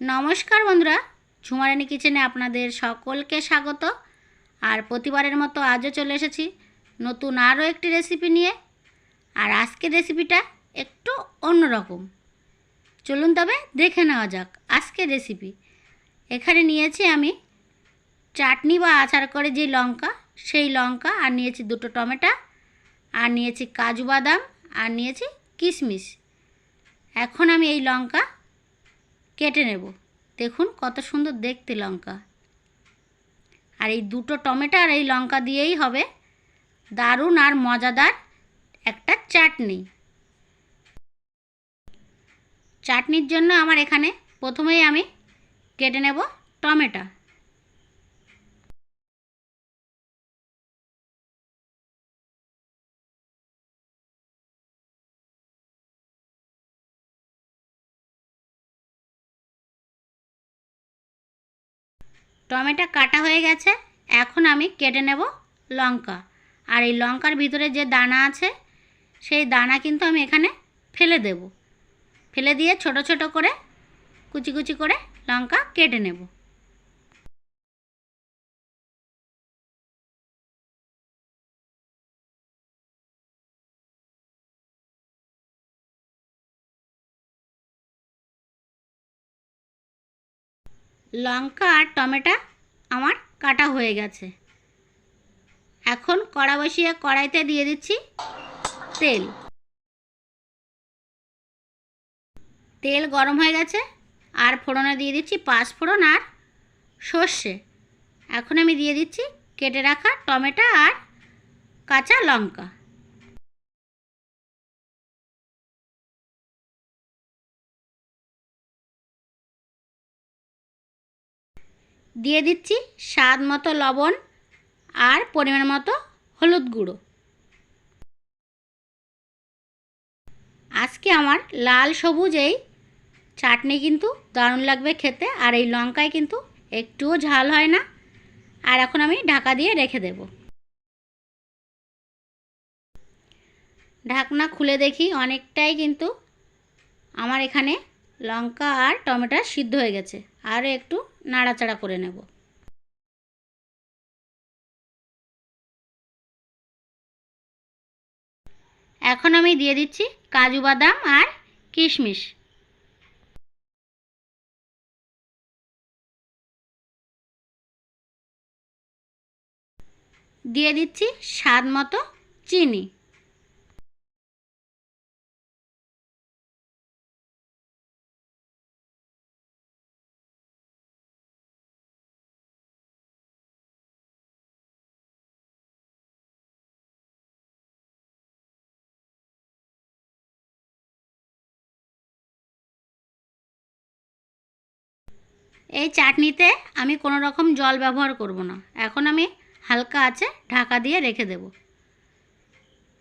নমস্কার বন্ধুরা, ঝুমারানি কিচেনে আপনাদের সকলকে স্বাগত। আর প্রতিবারের মতো আজও চলে এসেছি নতুন আরও একটি রেসিপি নিয়ে। আর আজকের রেসিপিটা একটু অন্যরকম। চলুন তবে দেখে নেওয়া যাক আজকের রেসিপি এখানে নিয়েছি আমি চাটনি বা আচার করে যে লঙ্কা, সেই লঙ্কা, আর নিয়েছি দুটো টমেটো, আর নিয়েছি কাজু বাদাম, আর নিয়েছি কিশমিশ। এখন আমি এই লঙ্কা কেটে নেব। দেখুন কত সুন্দর দেখতে লঙ্কা। আর এই দুটো টমেটো আর এই লঙ্কা দিয়েই হবে। দারুণ আর মজাদার একটা চাটনি। চাটনির জন্য আমার এখানে প্রথমেই আমি কেটে নেব টমেটো। টমেটো কাটা হয়ে গেছে, এখন আমি কেটে নেব লঙ্কা। আর এই লঙ্কার ভিতরে যে দানা আছে, সেই দানা কিন্তু আমি এখানে ফেলে দেব। ফেলে দিয়ে ছোট ছোট করে কুচি কুচি করে লঙ্কা কেটে নেব। লঙ্কা আর টমেটো আমার কাটা হয়ে গেছে। এখন কড়া বসিয়ে কড়াইতে দিয়ে দিচ্ছি তেল। তেল গরম হয়ে গেছে, আর ফোড়নে দিয়ে দিচ্ছি পাঁচ ফোড়ন আর সর্ষে। এখন আমি দিয়ে দিচ্ছি কেটে রাখা টমেটো আর কাঁচা লঙ্কা। দিয়ে দিচ্ছি স্বাদ মতো লবণ আর পরিমাণ মতো হলুদ গুঁড়ো। আজকে আমার লাল সবুজ এই চাটনি কিন্তু দারুণ লাগবে খেতে আর এই লঙ্কায় কিন্তু একটুও ঝাল হয় না। আর এখন আমি ঢাকা দিয়ে রেখে দেব। ঢাকনা খুলে দেখি অনেকটাই কিন্তু আমার এখানে লঙ্কা আর টমেটো সিদ্ধ হয়ে গেছে। আরও একটু নাড়াচাড়া করে নেব। এখন আমি দিয়ে দিচ্ছি কাজু বাদাম আর কিশমিশ। দিয়ে দিচ্ছি স্বাদ মতো চিনি। এই চাটনিতে আমি কোনো রকম জল ব্যবহার করব না। এখন আমি হালকা আছে, ঢাকা দিয়ে রেখে দেব।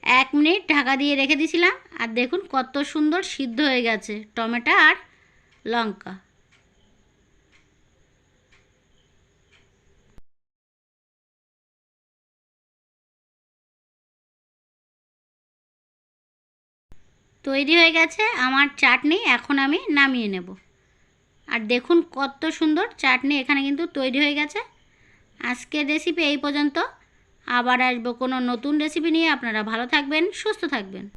এক মিনিট ঢাকা দিয়ে রেখে দিয়েছিলাম, আর দেখুন কত সুন্দর সিদ্ধ হয়ে গেছে, টমেটো আর লঙ্কা। তৈরি হয়ে গেছে আমার চাটনি, এখন আমি নামিয়ে নেব। আর দেখুন কত সুন্দর চাটনি এখানে কিন্তু তৈরি হয়ে গেছে। আজকের রেসিপি এই পর্যন্ত। আবার আসব কোনো নতুন রেসিপি নিয়ে। আপনারা ভালো থাকবেন, সুস্থ থাকবেন।